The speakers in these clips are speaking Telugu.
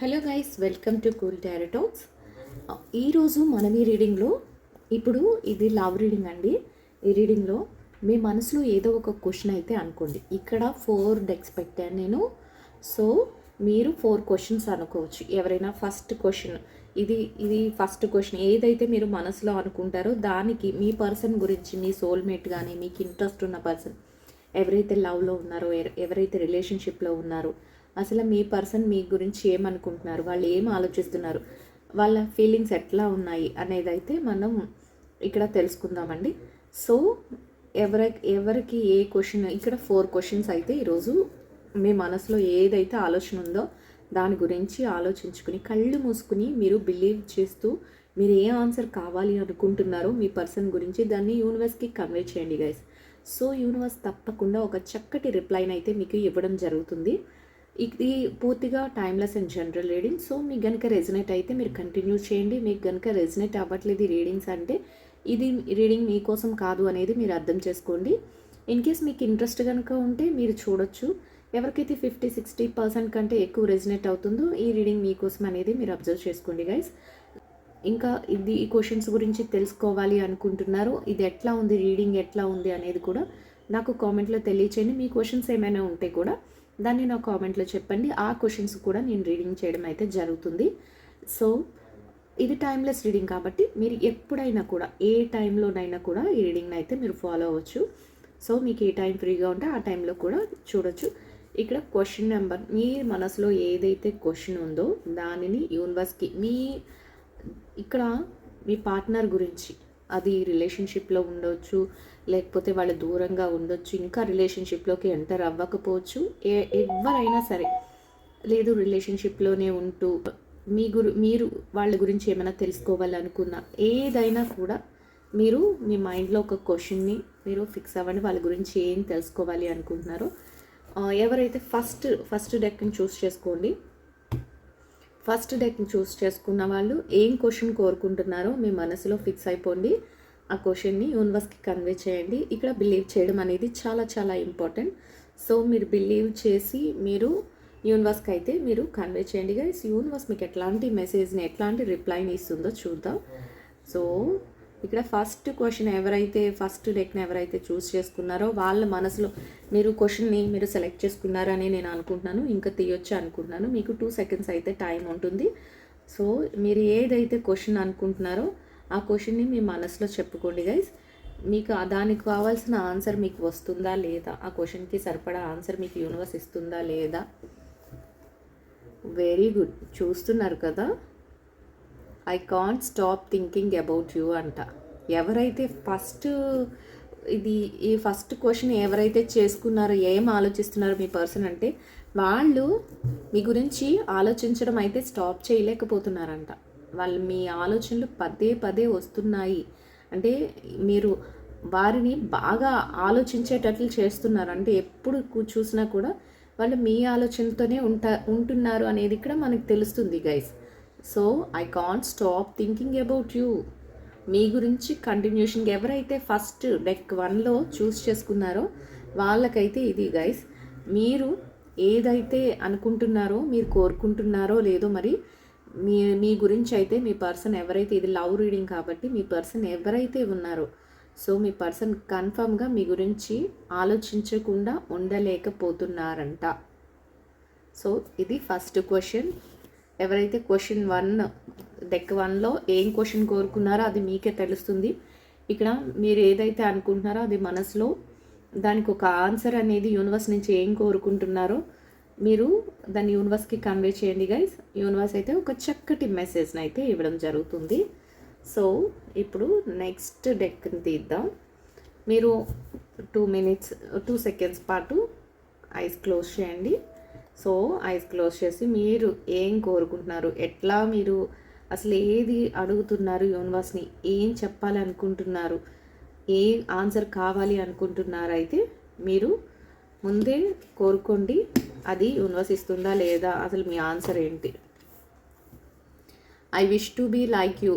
Hello guys welcome to cool talks. ఈరోజు మనం ఈ రీడింగ్లో ఇప్పుడు ఇది లవ్ రీడింగ్ అండి. ఈ రీడింగ్లో మీ మనసులో ఏదో ఒక క్వశ్చన్ అయితే అనుకోండి. ఇక్కడ ఫోర్ డెక్స్ పెట్టాను నేను. సో మీరు ఫోర్ క్వశ్చన్స్ అనుకోవచ్చు. ఎవరైనా ఫస్ట్ క్వశ్చన్ ఇది ఇది ఫస్ట్ క్వశ్చన్ ఏదైతే మీరు మనసులో అనుకుంటారో దానికి మీ పర్సన్ గురించి మీ సోల్మేట్ కానీ మీకు ఇంట్రెస్ట్ ఉన్న పర్సన్ ఎవరైతే లవ్లో ఉన్నారో ఎవరైతే రిలేషన్షిప్లో ఉన్నారో అసలు మీ పర్సన్ మీ గురించి ఏమనుకుంటున్నారు? వాళ్ళు ఏం ఆలోచిస్తున్నారు? వాళ్ళ ఫీలింగ్స్ ఎట్లా ఉన్నాయి అనేది అయితే మనం ఇక్కడ తెలుసుకుందామండి. సో ఎవరి ఎవరికి ఏ క్వశ్చన్ ఇక్కడ ఫోర్ క్వశ్చన్స్ అయితే ఈరోజు మీ మనసులో ఏదైతే ఆలోచన ఉందో దాని గురించి ఆలోచించుకుని కళ్ళు మూసుకుని మీరు బిలీవ్ చేస్తూ మీరు ఏ ఆన్సర్ కావాలి అనుకుంటున్నారో మీ పర్సన్ గురించి దాన్ని యూనివర్స్కి కన్వే చేయండి గైస్. సో యూనివర్స్ తప్పకుండా ఒక చక్కటి రిప్లైని అయితే మీకు ఇవ్వడం జరుగుతుంది. ఇది పూర్తిగా timeless and general reading so మీకు కనుక రెజినేట్ అయితే మీరు కంటిన్యూ చేయండి. మీకు కనుక రెజినేట్ అవ్వట్లేదు రీడింగ్స్ అంటే ఇది రీడింగ్ మీకోసం కాదు అనేది మీరు అర్థం చేసుకోండి. ఇన్ కేస్ మీకు ఇంట్రెస్ట్ కనుక ఉంటే మీరు చూడొచ్చు. ఎవరికైతే ఫిఫ్టీ సిక్స్టీ పర్సెంట్ కంటే ఎక్కువ రెజినేట్ అవుతుందో ఈ రీడింగ్ మీకోసం అనేది మీరు అబ్జర్వ్ చేసుకోండి గైస్ ఇంకా ఇది ఈ క్వశ్చన్స్ గురించి తెలుసుకోవాలి అనుకుంటున్నారు. ఇది ఎట్లా ఉంది? రీడింగ్ ఎట్లా ఉంది? అనేది కూడా నాకు కామెంట్లో తెలియచేయండి. మీ క్వశ్చన్స్ ఏమైనా ఉంటే కూడా. దాన్ని నా కామెంట్లో చెప్పండి. ఆ క్వశ్చన్స్ కూడా నేను రీడింగ్ చేయడం అయితే జరుగుతుంది. సో ఇది టైమ్లెస్ రీడింగ్ కాబట్టి మీరు ఎప్పుడైనా కూడా ఏ టైంలోనైనా కూడా ఈ రీడింగ్ని అయితే మీరు ఫాలో అవ్వచ్చు. సో మీకు ఏ టైం ఫ్రీగా ఉంటే ఆ టైంలో కూడా చూడొచ్చు. ఇక్కడ క్వశ్చన్ నెంబర్ మీ మనసులో ఏదైతే క్వశ్చన్ ఉందో దానిని యూనివర్స్కి మీ ఇక్కడ మీ పార్ట్నర్ గురించి అది రిలేషన్షిప్లో ఉండొచ్చు లేకపోతే వాళ్ళు దూరంగా ఉండొచ్చు ఇంకా రిలేషన్షిప్లోకి ఎంటర్ అవ్వకపోవచ్చు. ఏ ఎవరైనా సరే లేదు రిలేషన్షిప్లోనే ఉంటూ మీ గురు మీరు వాళ్ళ గురించి ఏమైనా తెలుసుకోవాలనుకున్నా ఏదైనా కూడా మీరు మీ మైండ్లో ఒక క్వశ్చన్ని మీరు ఫిక్స్ అవ్వండి వాళ్ళ గురించి ఏం తెలుసుకోవాలి అనుకుంటున్నారో. ఎవరైతే ఫస్ట్ ఫస్ట్ డెక్ని చూస్ చేసుకోండి ఫస్ట్ డెక్ని చూస్ చేసుకున్న వాళ్ళు ఏం క్వశ్చన్ కోరుకుంటున్నారో మీ మనసులో ఫిక్స్ అయిపోండి. ఆ క్వశ్చన్ని యూనివర్స్కి కన్వే చేయండి. ఇక్కడ బిలీవ్ చేయడం అనేది చాలా చాలా ఇంపార్టెంట్. సో మీరు బిలీవ్ చేసి మీరు యూనివర్స్కి అయితే మీరు కన్వే చేయండి. గైస్ యూనివర్స్ మీకు ఎట్లాంటి మెసేజ్ని ఎట్లాంటి రిప్లైని ఇస్తుందో చూద్దాం. సో ఇక్కడ ఫస్ట్ క్వశ్చన్ ఎవరైతే ఫస్ట్ డెక్ని ఎవరైతే చూస్ చేసుకున్నారో వాళ్ళ మనసులో మీరు క్వశ్చన్ని మీరు సెలెక్ట్ చేసుకున్నారని నేను అనుకుంటున్నాను. ఇంకా తీయొచ్చు అనుకుంటున్నాను. మీకు టూ సెకండ్స్ అయితే టైం ఉంటుంది. సో మీరు ఏదైతే క్వశ్చన్ అనుకుంటున్నారో ఆ క్వశ్చన్ని మీ మనసులో చెప్పుకోండి గైస్ మీకు దానికి కావాల్సిన ఆన్సర్ మీకు వస్తుందా లేదా? ఆ క్వశ్చన్కి సరిపడా ఆన్సర్ మీకు యూనివర్స్ ఇస్తుందా లేదా? వెరీ గుడ్ చూస్తున్నారు కదా? I can't stop thinking about you అంట. ఎవరైతే ఫస్ట్ ఇది ఈ ఫస్ట్ క్వశ్చన్ ఎవరైతే చేసుకున్నారో ఏం ఆలోచిస్తున్నారో మీ పర్సన్ అంటే వాళ్ళు మీ గురించి ఆలోచించడం అయితే స్టాప్ చేయలేకపోతున్నారంట. వాళ్ళు మీ ఆలోచనలు పదే పదే వస్తున్నాయి. అంటే మీరు వారిని బాగా ఆలోచించేటట్లు చేస్తున్నారు. అంటే ఎప్పుడు చూసినా కూడా వాళ్ళు మీ ఆలోచనతోనే ఉంటా ఉంటున్నారు అనేది ఇక్కడ మనకు తెలుస్తుంది guys so I can't stop thinking about you మీ గురించి కంటిన్యూషన్ ఎవరైతే ఫస్ట్ డెక్ వన్లో చూస్ చేసుకున్నారో వాళ్ళకైతే ఇది గైస్ మీరు ఏదైతే అనుకుంటున్నారో మీరు కోరుకుంటున్నారో లేదో మరి మీ మీ గురించి అయితే మీ పర్సన్ ఎవరైతే ఇది లవ్ రీడింగ్ కాబట్టి మీ పర్సన్ ఎవరైతే ఉన్నారో సో మీ పర్సన్ కన్ఫామ్గా మీ గురించి ఆలోచించకుండా ఉండలేకపోతున్నారంట. సో ఇది ఫస్ట్ క్వశ్చన్ ఎవరైతే క్వశ్చన్ వన్ డెక్ వన్లో ఏం క్వశ్చన్ కోరుకున్నారో అది మీకే తెలుస్తుంది. ఇక్కడ మీరు ఏదైతే అనుకుంటున్నారో అది మనసులో దానికి ఒక ఆన్సర్ అనేది యూనివర్స్ నుంచి ఏం కోరుకుంటున్నారో మీరు దాన్ని యూనివర్స్కి కన్వే చేయండి గైస్ యూనివర్స్ అయితే ఒక చక్కటి మెసేజ్ని అయితే ఇవ్వడం జరుగుతుంది. సో ఇప్పుడు నెక్స్ట్ డెక్ని తీద్దాం. మీరు టూ మినిట్స్ టూ సెకండ్స్ పాటు ఐస్ క్లోజ్ చేయండి. సో ఐస్ క్లోజ్ చేసి మీరు ఏం కోరుకుంటున్నారు? ఎట్లా మీరు అసలు ఏది అడుగుతున్నారు యూనివర్స్ని? ఏం చెప్పాలి అనుకుంటున్నారు? ఏ ఆన్సర్ కావాలి అనుకుంటున్నారు అయితే మీరు ముందే కోరుకోండి. అది యూనివర్స్ ఇస్తుందా లేదా? అసలు మీ ఆన్సర్ ఏంటి? I wish to be like you.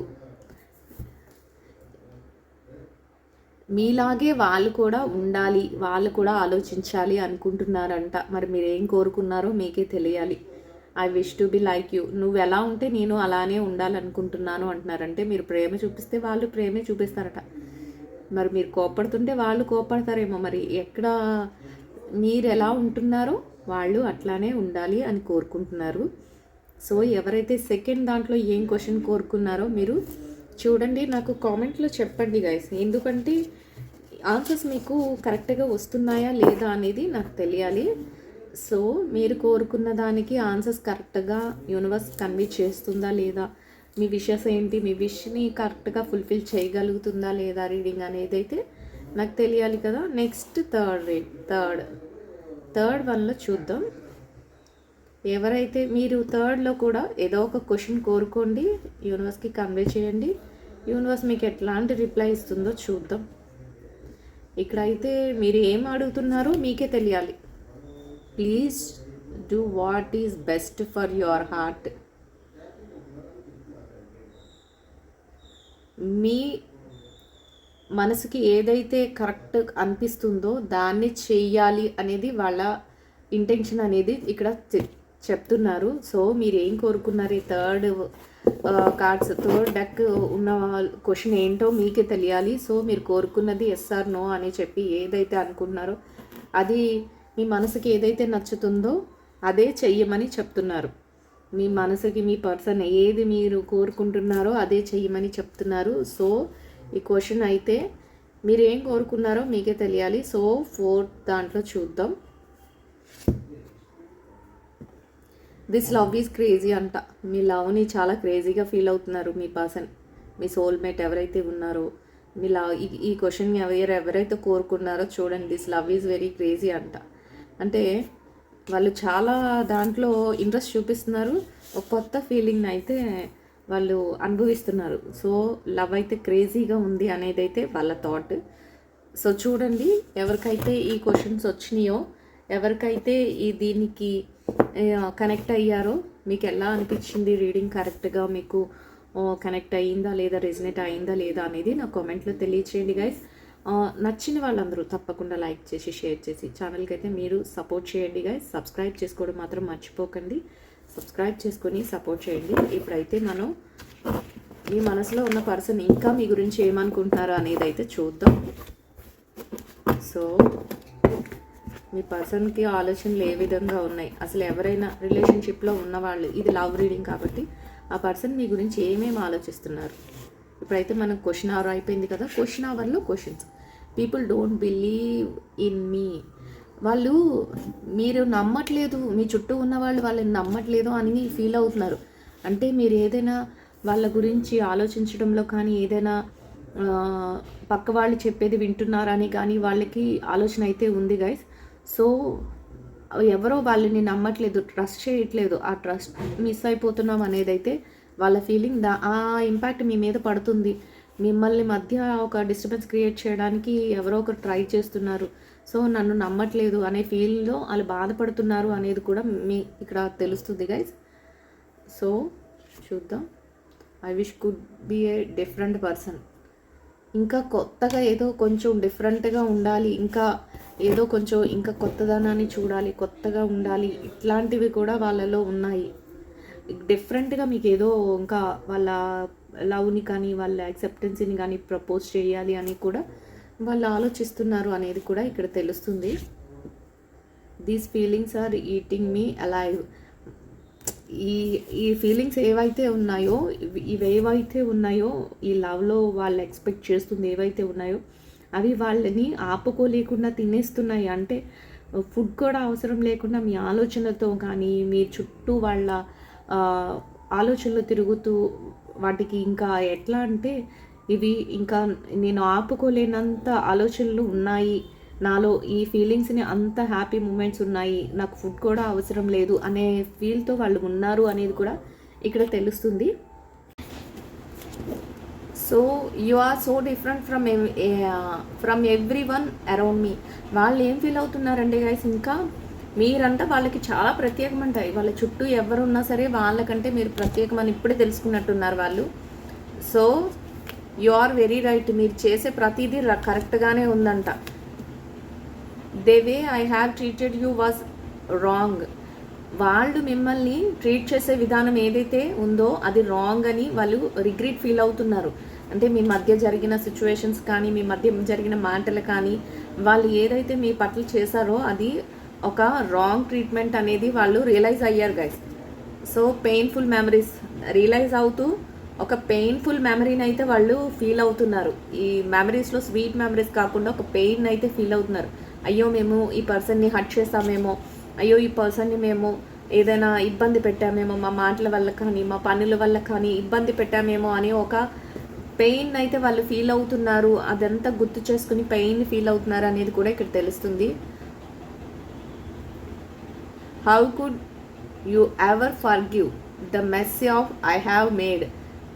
మీలాగే వాళ్ళు కూడా ఉండాలి వాళ్ళు కూడా ఆలోచించాలి అనుకుంటున్నారంట. మరి మీరు ఏం కోరుకున్నారో మీకే తెలియాలి. I wish to be like you నువ్వు ఎలా ఉంటే నేను అలానే ఉండాలనుకుంటున్నాను అంటున్నారంటే మీరు ప్రేమ చూపిస్తే వాళ్ళు ప్రేమే చూపిస్తారట. మరి మీరు కోపడుతుంటే వాళ్ళు కోపడతారేమో మరి ఎక్కడ మీరు ఎలా ఉంటున్నారో వాళ్ళు అట్లానే ఉండాలి అని కోరుకుంటున్నారు. సో ఎవరైతే సెకండ్ దాంట్లో ఏం క్వశ్చన్ కోరుకున్నారో మీరు చూడండి నాకు కామెంట్లో చెప్పండి గైస్ ఎందుకంటే ఆన్సర్స్ మీకు కరెక్ట్గా వస్తున్నాయా లేదా అనేది నాకు తెలియాలి. సో మీరు కోరుకున్న దానికి ఆన్సర్స్ కరెక్ట్గా యూనివర్స్ కన్వే చేస్తుందా లేదా మీ విషెస్ ఏంటి మీ విష్ని కరెక్ట్గా ఫుల్ఫిల్ చేయగలుగుతుందా లేదా రీడింగ్ అనేది అయితే నాకు తెలియాలి కదా. Next third read third third వన్లో చూద్దాం. ఎవరైతే మీరు థర్డ్లో కూడా ఏదో ఒక క్వశ్చన్ కోరుకోండి యూనివర్స్కి కన్వే చేయండి యూనివర్స్ మీకు ఎట్లాంటి రిప్లై ఇస్తుందో చూద్దాం. ఇక్కడైతే మీరు ఏం అడుగుతున్నారో మీకే తెలియాలి. Please do what is best for your heart మీ మనసుకి ఏదైతే కరెక్ట్ అనిపిస్తుందో దాన్ని చెయ్యాలి అనేది వాళ్ళ ఇంటెన్షన్ అనేది ఇక్కడ చెప్తున్నారు. సో మీరు ఏం కోరుకున్నారు? ఈ థర్డ్ కార్డ్స్ థర్డ్ డెక్ ఉన్న క్వశ్చన్ ఏంటో మీకే తెలియాలి. సో మీరు కోరుకున్నది ఎస్ఆర్ నో అని చెప్పి ఏదైతే అనుకుంటున్నారో అది మీ మనసుకి ఏదైతే నచ్చుతుందో అదే చెయ్యమని చెప్తున్నారు. మీ మనసుకి మీ పర్సన్ ఏది మీరు కోరుకుంటున్నారో అదే చెయ్యమని చెప్తున్నారు. సో ఈ క్వశ్చన్ అయితే మీరు ఏం కోరుకున్నారో మీకే తెలియాలి. సో ఫోర్త్ దాంట్లో చూద్దాం. దిస్ లవ్ ఈజ్ క్రేజీ అంట. మీ లవ్ని చాలా క్రేజీగా ఫీల్ అవుతున్నారు మీ పర్సన్ మీ సోల్మేట్ ఎవరైతే ఉన్నారో మీ లవ్ ఈ క్వశ్చన్ ఎవరు ఎవరైతే కోరుకున్నారో చూడండి. This love is very crazy అంట. అంటే వాళ్ళు చాలా దాంట్లో ఇంట్రెస్ట్ చూపిస్తున్నారు. ఒక కొత్త ఫీలింగ్ అయితే వాళ్ళు అనుభవిస్తున్నారు. సో లవ్ అయితే క్రేజీగా ఉంది అనేది అయితే వాళ్ళ థాట్ సో చూడండి ఎవరికైతే ఈ క్వశ్చన్స్ వచ్చినాయో ఎవరికైతే ఈ దీనికి కనెక్ట్ అయ్యారో? మీకు ఎలా అనిపించింది రీడింగ్ కరెక్ట్గా మీకు కనెక్ట్ అయ్యిందా లేదా రెజినేట్ అయిందా లేదా అనేది నా కామెంట్లో తెలియచేయండి గైస్ నచ్చిన వాళ్ళందరూ తప్పకుండా లైక్ చేసి షేర్ చేసి ఛానల్కి అయితే మీరు సపోర్ట్ చేయండి గైస్ సబ్స్క్రైబ్ చేసుకోవడం మాత్రం మర్చిపోకండి. సబ్స్క్రైబ్ చేసుకొని సపోర్ట్ చేయండి. ఇప్పుడైతే మనం మీ మనసులో ఉన్న పర్సన్ ఇంకా మీ గురించి ఏమనుకుంటున్నారో అనేది అయితే చూద్దాం. సో మీ పర్సన్కి ఆలోచనలు ఏ విధంగా ఉన్నాయి? అసలు ఎవరైనా రిలేషన్షిప్లో ఉన్నవాళ్ళు ఇది లవ్ రీడింగ్ కాబట్టి ఆ పర్సన్ మీ గురించి ఏమేమి ఆలోచిస్తున్నారు? ఇప్పుడైతే మనం క్వశ్చన్ అవర్ అయిపోయింది కదా క్వశ్చన్ అవర్లో questions people don't believe in me వాళ్ళు మీరు నమ్మట్లేదు మీ చుట్టూ ఉన్న వాళ్ళు వాళ్ళని నమ్మట్లేదు అని ఫీల్ అవుతున్నారు. అంటే మీరు ఏదైనా వాళ్ళ గురించి ఆలోచించడంలో కానీ ఏదైనా పక్క వాళ్ళు చెప్పేది వింటున్నారని కానీ వాళ్ళకి ఆలోచన అయితే ఉంది గైస్ సో ఎవరో వాళ్ళని నమ్మట్లేదు ట్రస్ట్ చేయట్లేదు. ఆ ట్రస్ట్ మిస్ అయిపోతున్నాం అనేది అయితే వాళ్ళ ఫీలింగ్ దా ఆ ఇంపాక్ట్ మీ మీద పడుతుంది. మిమ్మల్ని మధ్య ఒక డిస్టర్బెన్స్ క్రియేట్ చేయడానికి ఎవరో ఒకరు ట్రై చేస్తున్నారు. సో నన్ను నమ్మట్లేదు అనే ఫీల్లో వాళ్ళు బాధపడుతున్నారు అనేది కూడా మీ ఇక్కడ తెలుస్తుంది గైస్ సో చూద్దాం. I wish could be a different person ఇంకా కొత్తగా ఏదో కొంచెం డిఫరెంట్గా ఉండాలి. ఇంకా ఏదో కొంచెం ఇంకా కొత్తదనాన్ని చూడాలి కొత్తగా ఉండాలి. ఇట్లాంటివి కూడా వాళ్ళలో ఉన్నాయి. డిఫరెంట్గా మీకు ఏదో ఇంకా వాళ్ళ లవ్ని కానీ వాళ్ళ యాక్సెప్టెన్సీని కానీ ప్రపోజ్ చేయాలి అని కూడా వాళ్ళు ఆలోచిస్తున్నారు అనేది కూడా ఇక్కడ తెలుస్తుంది. These feelings are eating me alive ఈ ఈ ఫీలింగ్స్ ఏవైతే ఉన్నాయో ఇవి- ఇవి ఏవైతే ఉన్నాయో ఈ లవ్లో వాళ్ళు ఎక్స్పెక్ట్ చేస్తుంది ఏవైతే ఉన్నాయో అవి వాళ్ళని ఆపుకోలేకుండా తినేస్తున్నాయి. అంటే ఫుడ్ కూడా అవసరం లేకుండా మీ ఆలోచనలతో కానీ మీ చుట్టూ వాళ్ళ ఆలోచనలు తిరుగుతూ వాటికి ఇంకా ఎట్లా అంటే ఇవి ఇంకా నేను ఆపుకోలేనంత ఆలోచనలు ఉన్నాయి. నాలో ఈ ఫీలింగ్స్ని అంత హ్యాపీ మూమెంట్స్ ఉన్నాయి. నాకు ఫుడ్ కూడా అవసరం లేదు అనే ఫీల్తో వాళ్ళు ఉన్నారు అనేది కూడా ఇక్కడ తెలుస్తుంది. So you are so different from from everyone around me. వాళ్ళు ఏం ఫీల్ అవుతున్నారండి గైస్ ఇంకా? మీరంతా వాళ్ళకి చాలా ప్రత్యేకమంటాయి వాళ్ళ చుట్టూ ఎవరున్నా సరే వాళ్ళకంటే మీరు ప్రత్యేకమని ఇప్పుడే తెలుసుకున్నట్టున్నారు వాళ్ళు. So you are very right. మీరు చేసే ప్రతిదీ ర- కరెక్ట్గానే ఉందంట. The way I have treated you was wrong. వాళ్ళు మిమ్మల్ని ట్రీట్ చేసే విధానం ఏదైతే ఉందో అది రాంగ్ అని వాళ్ళు రిగ్రెట్ ఫీల్ అవుతున్నారు. అంటే మీ మధ్య జరిగిన సిచ్యువేషన్స్ కానీ మీ మధ్య జరిగిన మాటలు కానీ వాళ్ళు ఏదైతే మీ పట్ల చేశారో అది ఒక రాంగ్ ట్రీట్మెంట్ అనేది వాళ్ళు రియలైజ్ అయ్యారు guys so painful memories realise అవుతూ ఒక పెయిన్ఫుల్ మెమరీని అయితే వాళ్ళు ఫీల్ అవుతున్నారు. ఈ మెమరీస్లో స్వీట్ మెమరీస్ కాకుండా ఒక పెయిన్ అయితే ఫీల్ అవుతున్నారు. అయ్యో మేము ఈ పర్సన్ని హట్ చేస్తామేమో అయ్యో ఈ పర్సన్ని మేము ఏదైనా ఇబ్బంది పెట్టామేమో. మా మాటల వల్ల కానీ మా పనుల వల్ల కానీ ఇబ్బంది పెట్టామేమో అని ఒక పెయిన్ అయితే వాళ్ళు ఫీల్ అవుతున్నారు అదంతా గుర్తు చేసుకుని పెయిన్ ఫీల్ అవుతున్నారు అనేది కూడా ఇక్కడ తెలుస్తుంది. How could you ever forgive the mess of I have made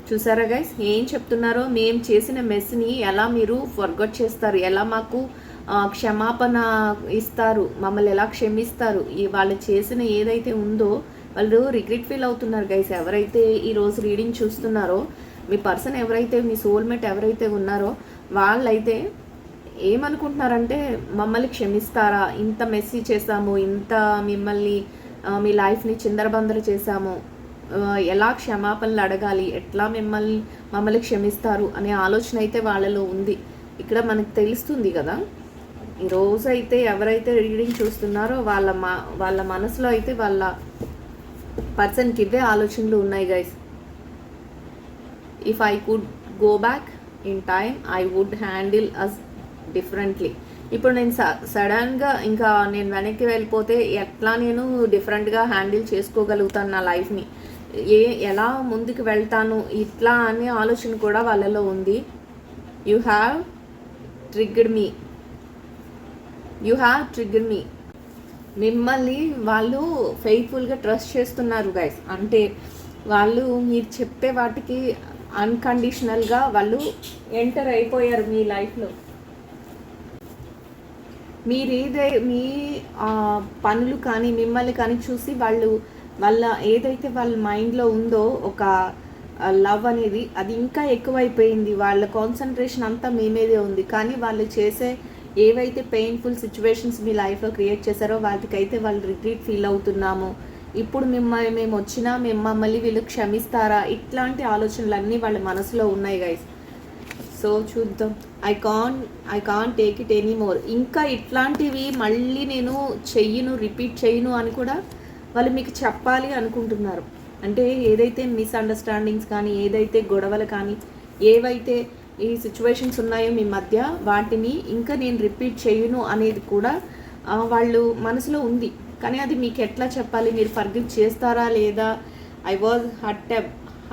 చూసారా గైస్ ఏం చెప్తున్నారో? మేము చేసిన మెస్ని ఎలా మీరు ఫర్గొట్ చేస్తారు? ఎలా మాకు క్షమాపణ ఇస్తారు? మమ్మల్ని ఎలా క్షమిస్తారు? ఈ వాళ్ళు చేసిన ఏదైతే ఉందో వాళ్ళు రిగ్రెట్ ఫీల్ అవుతున్నారు గైస్ ఎవరైతే ఈ రోజు రీడింగ్ చూస్తున్నారో మీ పర్సన్ ఎవరైతే మీ సోల్మేట్ ఎవరైతే ఉన్నారో వాళ్ళైతే ఏమనుకుంటున్నారంటే మమ్మల్ని క్షమిస్తారా? ఇంత మెస్సీ చేసాము ఇంత మిమ్మల్ని మీ లైఫ్ని చిందరబందర చేశాము. ఎలా క్షమాపణలు అడగాలి? ఎట్లా మిమ్మల్ని మమ్మల్ని క్షమిస్తారు? అనే ఆలోచన అయితే వాళ్ళలో ఉంది. ఇక్కడ మనకు తెలుస్తుంది కదా ఈ రోజు అయితే ఎవరైతే రీడింగ్ చూస్తున్నారో వాళ్ళ మా వాళ్ళ మనసులో అయితే వాళ్ళ పర్సన్కి ఇవే ఆలోచనలు ఉన్నాయి guys if I could go back in time I would handle us differently ఇప్పుడు నేను స- సడన్గా ఇంకా నేను వెనక్కి వెళ్ళిపోతే ఎట్లా నేను డిఫరెంట్గా హ్యాండిల్ చేసుకోగలుగుతాను నా లైఫ్ని ఏ ఎలా ముందుకు వెళ్తాను? ఇట్లా అనే ఆలోచన కూడా వాళ్ళలో ఉంది. You have triggered me you have trigger me మిమ్మల్ని వాళ్ళు ఫెయిత్ఫుల్గా ట్రస్ట్ చేస్తున్నారు గైస్ అంటే వాళ్ళు మీరు చెప్పే వాటికి అన్కండిషనల్గా వాళ్ళు ఎంటర్ అయిపోయారు మీ లైఫ్లో. మీరు ఏదై మీ పనులు కానీ మిమ్మల్ని కానీ చూసి వాళ్ళు వాళ్ళ ఏదైతే వాళ్ళ మైండ్లో ఉందో ఒక లవ్ అనేది అది ఇంకా ఎక్కువైపోయింది. వాళ్ళ కాన్సన్ట్రేషన్ అంతా మీ మీదే ఉంది. కానీ వాళ్ళు చేసే ఏవైతే పెయిన్ఫుల్ సిచ్యువేషన్స్ మీ లైఫ్లో క్రియేట్ చేశారో వాటికైతే వాళ్ళు రిగ్రెట్ ఫీల్ అవుతున్నాము. ఇప్పుడు మిమ్మల్ని మేము వచ్చినా మేము మమ్మల్ని వీళ్ళు క్షమిస్తారా? ఇట్లాంటి ఆలోచనలు వాళ్ళ మనసులో ఉన్నాయి గైస్ సో చూద్దాం. I can I can take it any more ఇంకా ఇట్లాంటివి మళ్ళీ నేను చెయ్యను రిపీట్ చేయను అని కూడా వాళ్ళు మీకు చెప్పాలి అనుకుంటున్నారు. అంటే ఏదైతే మిస్అండర్స్టాండింగ్స్ కానీ ఏదైతే గొడవలు కానీ ఏవైతే ఈ సిచ్యువేషన్స్ ఉన్నాయో మీ మధ్య వాటిని ఇంకా నేను రిపీట్ చేయను అనేది కూడా వాళ్ళు మనసులో ఉంది. కానీ అది మీకు ఎట్లా చెప్పాలి? మీరు ఫర్గివ్ చేస్తారా లేదా? I was hurt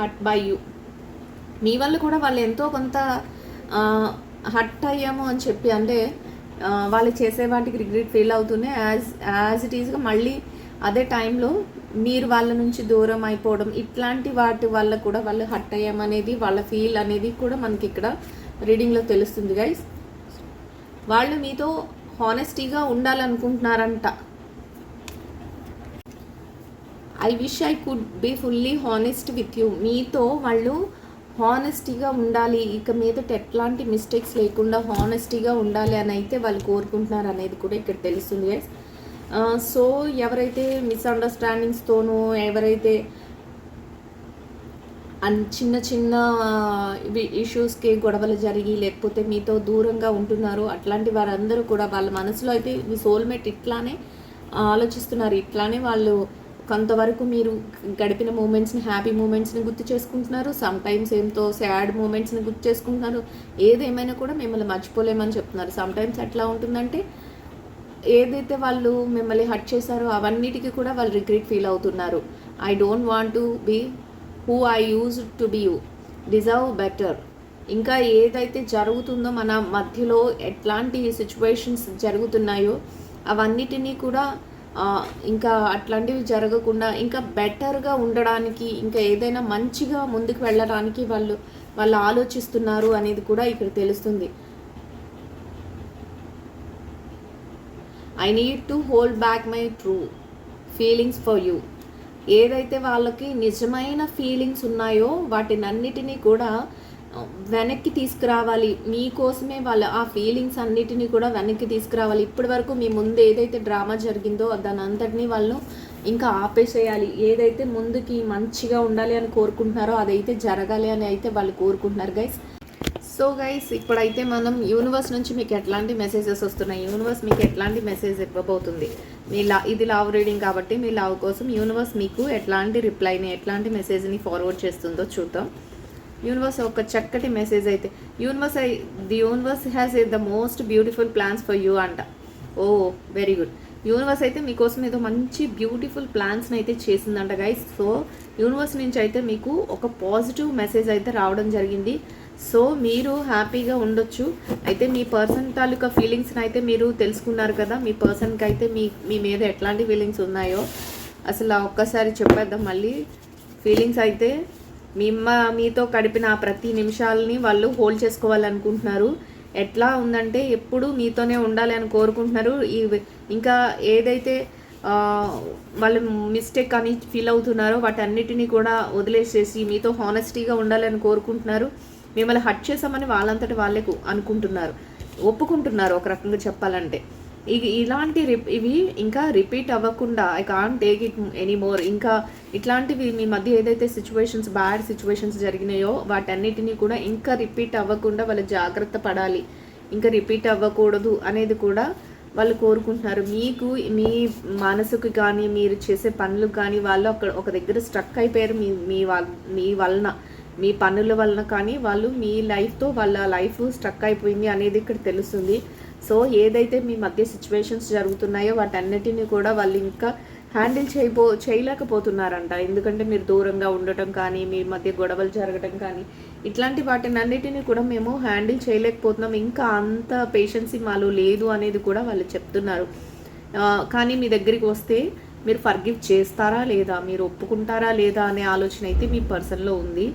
hurt by you. మీ వల్ల కూడా వాళ్ళు ఎంతో కొంత హట్ అయ్యాము అని చెప్పి అంటే వాళ్ళు చేసే వాటికి రిగ్రెట్ ఫీల్ అవుతూనే యాజ్ యాజ్ ఇట్ ఈజ్గా మళ్ళీ అదే టైంలో మీరు వాళ్ళ నుంచి దూరం అయిపోవడం ఇట్లాంటి వాటి వల్ల కూడా వాళ్ళు హట్ అయ్యామనేది వాళ్ళ ఫీల్ అనేది కూడా మనకి ఇక్కడ రీడింగ్లో తెలుస్తుంది గైస్ వాళ్ళు మీతో హానెస్టీగా ఉండాలనుకుంటున్నారంట. I wish I could be fully honest with you మీతో వాళ్ళు హానెస్టీగా ఉండాలి. ఇక మీదట ఎట్లాంటి మిస్టేక్స్ లేకుండా హానెస్టీగా ఉండాలి అని అయితే వాళ్ళు కోరుకుంటున్నారు అనేది కూడా ఇక్కడ తెలుస్తుంది గైస్ సో ఎవరైతే మిస్అండర్స్టాండింగ్స్తోనూ ఎవరైతే అన్ చిన్న చిన్న ఇష్యూస్కి గొడవలు జరిగి లేకపోతే మీతో దూరంగా ఉంటున్నారు అట్లాంటి వారందరూ కూడా వాళ్ళ మనసులో అయితే మీ సోల్మేట్ ఇట్లానే ఆలోచిస్తున్నారు. ఇట్లానే వాళ్ళు కొంతవరకు మీరు గడిపిన మూమెంట్స్ని హ్యాపీ మూమెంట్స్ని గుర్తు చేసుకుంటున్నారు. సమ్ టైమ్స్ ఏంతో సాడ్ మూమెంట్స్ని గుర్తు చేసుకుంటున్నారు. ఏదేమైనా కూడా మిమ్మల్ని మర్చిపోలేమని చెప్తున్నారు. సమ్ టైమ్స్ ఎట్లా ఉంటుందంటే ఏదైతే వాళ్ళు మిమ్మల్ని హట్ చేశారో అవన్నిటికీ కూడా వాళ్ళు రిగ్రెట్ ఫీల్ అవుతున్నారు. I don't want to be who I used to be you deserve better ఇంకా ఏదైతే జరుగుతుందో మన మధ్యలో ఎట్లాంటి సిచ్యువేషన్స్ జరుగుతున్నాయో అవన్నిటినీ కూడా ఇంకా అట్లాంటివి జరగకుండా ఇంకా బెటర్గా ఉండడానికి ఇంకా ఏదైనా మంచిగా ముందుకు వెళ్ళడానికి వాళ్ళు వాళ్ళు ఆలోచిస్తున్నారు అనేది కూడా ఇక్కడ తెలుస్తుంది. I need to hold back my true feelings for you ఏదైతే వాళ్ళకి నిజమైన ఫీలింగ్స్ ఉన్నాయో వాటినన్నిటినీ కూడా వెనక్కి తీసుకురావాలి. మీకోసమే వాళ్ళ ఆ ఫీలింగ్స్ అన్నిటినీ కూడా వెనక్కి తీసుకురావాలి. ఇప్పటి వరకు మీ ముందు ఏదైతే డ్రామా జరిగిందో దాని అంతటినీ వాళ్ళు ఇంకా ఆపేసేయాలి. ఏదైతే ముందుకి మంచిగా ఉండాలి అని కోరుకుంటున్నారో అదైతే జరగాలి అని అయితే వాళ్ళు కోరుకుంటున్నారు గైస్ సో గైస్ ఇప్పుడైతే మనం యూనివర్స్ నుంచి మీకు ఎట్లాంటి మెసేజెస్ వస్తున్నాయి? యూనివర్స్ మీకు ఎట్లాంటి మెసేజ్ ఇవ్వబోతుంది? మీ లా ఇది లవ్ రీడింగ్ కాబట్టి మీ లవ్ కోసం యూనివర్స్ మీకు ఎట్లాంటి రిప్లైని ఎట్లాంటి మెసేజ్ని ఫార్వర్డ్ చేస్తుందో చూద్దాం. యూనివర్స్ ఒక చక్కటి మెసేజ్ అయితే. Universe I the universe has the most beautiful plans for you అంట. ఓ వెరీ గుడ్ యూనివర్స్ అయితే మీకోసం ఏదో మంచి బ్యూటిఫుల్ ప్లాన్స్ని అయితే చేసిందంట గైస్ సో యూనివర్స్ నుంచి అయితే మీకు ఒక పాజిటివ్ మెసేజ్ అయితే రావడం జరిగింది. సో మీరు హ్యాపీగా ఉండొచ్చు. అయితే మీ పర్సన్ తాలూకా ఫీలింగ్స్ని అయితే మీరు తెలుసుకున్నారు కదా మీ పర్సన్కి అయితే మీ మీ మీద ఎట్లాంటి ఫీలింగ్స్ ఉన్నాయో. అసలు ఒక్కసారి చెప్పేద్దాం మళ్ళీ. ఫీలింగ్స్ అయితే మిమ్మ మీతో గడిపిన ప్రతి నిమిషాలని వాళ్ళు హోల్డ్ చేసుకోవాలనుకుంటున్నారు. ఎట్లా ఉందంటే ఎప్పుడు మీతోనే ఉండాలి అని కోరుకుంటున్నారు. ఈ ఇంకా ఏదైతే వాళ్ళు మిస్టేక్ అని ఫీల్ అవుతున్నారో వాటన్నిటిని కూడా వదిలేసేసి మీతో హానెస్టీగా ఉండాలని కోరుకుంటున్నారు. మిమ్మల్ని హట్ చేసామని వాళ్ళంతటి వాళ్ళే అనుకుంటున్నారు. ఒప్పుకుంటున్నారు ఒక రకంగా చెప్పాలంటే. ఇవి ఇలాంటి రిప్ ఇవి ఇంకా రిపీట్ అవ్వకుండా I can't take it any more ఇంకా ఇట్లాంటివి మీ మధ్య ఏదైతే సిచ్యువేషన్స్ బ్యాడ్ సిచ్యువేషన్స్ జరిగినాయో వాటన్నిటిని కూడా ఇంకా రిపీట్ అవ్వకుండా వాళ్ళు జాగ్రత్త పడాలి. ఇంకా రిపీట్ అవ్వకూడదు అనేది కూడా వాళ్ళు కోరుకుంటున్నారు. మీకు మీ మనసుకు కానీ మీరు చేసే పనులకు కానీ వాళ్ళు అక్కడ ఒక దగ్గర స్ట్రక్ అయిపోయారు మీ మీ వాళ్ళ మీ వలన. మీ పనుల వలన కానీ వాళ్ళు మీ లైఫ్తో వాళ్ళ లైఫ్ స్ట్రక్ అయిపోయింది అనేది ఇక్కడ తెలుస్తుంది. సో ఏదైతే మీ మధ్య సిచ్యువేషన్స్ జరుగుతున్నాయో వాటన్నిటిని కూడా వాళ్ళు ఇంకా హ్యాండిల్ చేయబో చేయలేకపోతున్నారంట. ఎందుకంటే మీరు దూరంగా ఉండటం కానీ మీ మధ్య గొడవలు జరగటం కానీ ఇట్లాంటి వాటిని అన్నిటిని కూడా మేము హ్యాండిల్ చేయలేకపోతున్నాం. ఇంకా అంత పేషెన్సీ మాలో లేదు అనేది కూడా వాళ్ళు చెప్తున్నారు. కానీ మీ దగ్గరికి వస్తే మీరు ఫర్గివ్ చేస్తారా లేదా? మీరు ఒప్పుకుంటారా లేదా అనే ఆలోచన అయితే మీ పర్సన్లో ఉంది.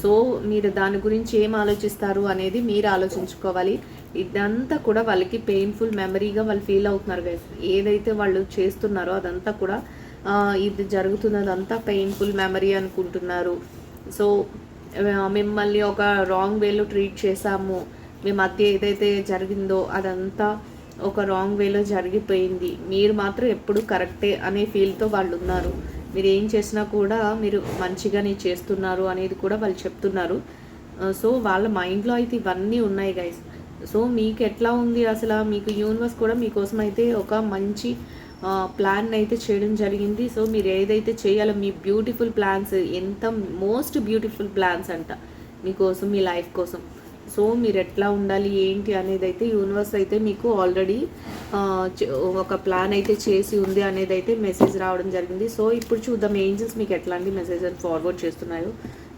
సో మీరు దాని గురించి ఏం ఆలోచిస్తారు అనేది మీరు ఆలోచించుకోవాలి. ఇదంతా కూడా వాళ్ళకి పెయిన్ఫుల్ మెమరీగా వాళ్ళు ఫీల్ అవుతున్నారు గైస్ ఏదైతే వాళ్ళు చేస్తున్నారో అదంతా కూడా ఇది ఇది జరుగుతున్నదంతా పెయిన్ఫుల్ మెమరీ అనుకుంటున్నారు. సో మిమ్మల్ని ఒక రాంగ్ వేలో ట్రీట్ చేశాము. మీ మధ్య ఏదైతే జరిగిందో అదంతా ఒక రాంగ్ వేలో జరిగిపోయింది. మీరు మాత్రం ఎప్పుడు కరెక్టే అనే ఫీల్తో వాళ్ళు ఉన్నారు. మీరు ఏం చేసినా కూడా మీరు మంచిగానే చేస్తున్నారు అనేది కూడా వాళ్ళు చెప్తున్నారు. సో వాళ్ళ మైండ్లో అయితే ఇవన్నీ ఉన్నాయి గైస్ సో మీకు ఎట్లా ఉంది అసలు మీకు యూనివర్స్ కూడా మీకోసం అయితే ఒక మంచి ప్లాన్ అయితే చేయడం జరిగింది. సో మీరు ఏదైతే చేయాలో మీ బ్యూటిఫుల్ ప్లాన్స్ ఎంత మోస్ట్ బ్యూటిఫుల్ ప్లాన్స్ అంట మీకోసం మీ లైఫ్ కోసం. సో మీరు ఎట్లా ఉండాలి ఏంటి అనేది అయితే యూనివర్స్ అయితే మీకు ఆల్రెడీ ఒక ప్లాన్ అయితే చేసి ఉంది అనేది అయితే మెసేజ్ రావడం జరిగింది. సో ఇప్పుడు చూద్దాం ఏంజిల్స్ మీకు ఎట్లాంటి మెసేజ్ ఫార్వర్డ్ చేస్తున్నాయో.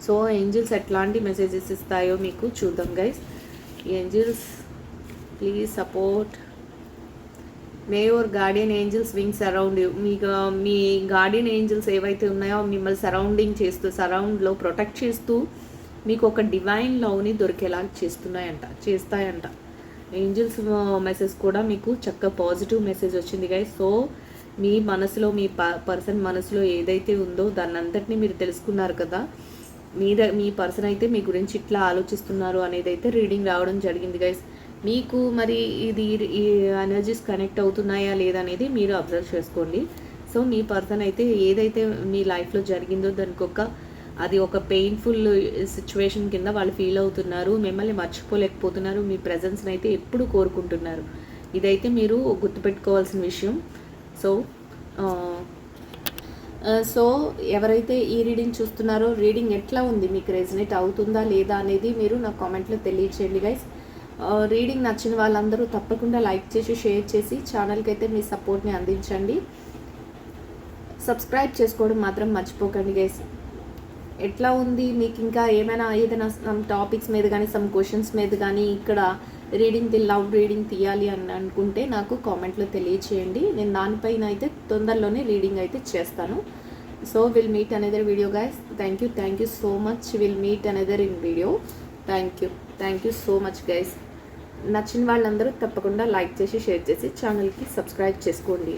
సో ఏంజిల్స్ ఎట్లాంటి మెసేజెస్ ఇస్తాయో మీకు చూద్దాం guys angels please support may your guardian angels wings around you మీకు మీ గార్డియన్ ఏంజిల్స్ ఏవైతే ఉన్నాయో మిమ్మల్ని సరౌండింగ్ చేస్తూ సరౌండ్లో ప్రొటెక్ట్ చేస్తూ మీకు ఒక డివైన్ లవ్ని దొరికేలా చేస్తున్నాయంట చేస్తాయంట. ఏంజిల్స్ మెసేజ్ uh, కూడా మీకు చక్క పాజిటివ్ మెసేజ్ వచ్చింది గై సో మీ మనసులో మీ ప పర్సన్ మనసులో ఏదైతే ఉందో దాన్ని మీరు తెలుసుకున్నారు కదా. మీద మీ పర్సన్ అయితే మీ గురించి ఇట్లా ఆలోచిస్తున్నారు అనేది అయితే రీడింగ్ రావడం జరిగింది గైస్ మీకు మరి ఇది ఈ ఎనర్జీస్ కనెక్ట్ అవుతున్నాయా లేదా అనేది మీరు అబ్జర్వ్ చేసుకోండి. సో మీ పర్సన్ అయితే ఏదైతే మీ లైఫ్లో జరిగిందో దానికి ఒక అది ఒక పెయిన్ఫుల్ సిచ్యువేషన్ కింద వాళ్ళు ఫీల్ అవుతున్నారు మిమ్మల్ని మర్చిపోలేకపోతున్నారు మీ ప్రజెన్స్ని అయితే ఎప్పుడు కోరుకుంటున్నారు. ఇదైతే మీరు గుర్తుపెట్టుకోవాల్సిన విషయం. సో Uh, సో ఎవరైతే ఈ రీడింగ్ చూస్తున్నారో రీడింగ్ ఎట్లా ఉంది? మీకు రెజినేట్ అవుతుందా లేదా అనేది మీరు నా కామెంట్లో తెలియచేయండి గైస్ రీడింగ్ uh, నచ్చిన వాళ్ళందరూ తప్పకుండా లైక్ చేసి షేర్ చేసి ఛానల్కి అయితే మీ సపోర్ట్ని అందించండి. సబ్స్క్రైబ్ చేసుకోవడం మాత్రం మర్చిపోకండి గైస్ ఎట్లా ఉంది? మీకు ఇంకా ఏమైనా ఏదైనా సమ్ టాపిక్స్ మీద కానీ సమ్ క్వశ్చన్స్ మీద కానీ ఇక్కడ రీడింగ్ లవ్ రీడింగ్ తీయాలి అని అనుకుంటే నాకు కామెంట్లో తెలియచేయండి. నేను దానిపైన అయితే తొందరలోనే రీడింగ్ అయితే చేస్తాను. So will meet another video guys thank you thank you so much will meet another in video thank you thank you so much guys నచ్చిన వాళ్ళందరూ తప్పకుండా లైక్ చేసి షేర్ చేసి ఛానల్కి సబ్స్క్రైబ్ చేసుకోండి.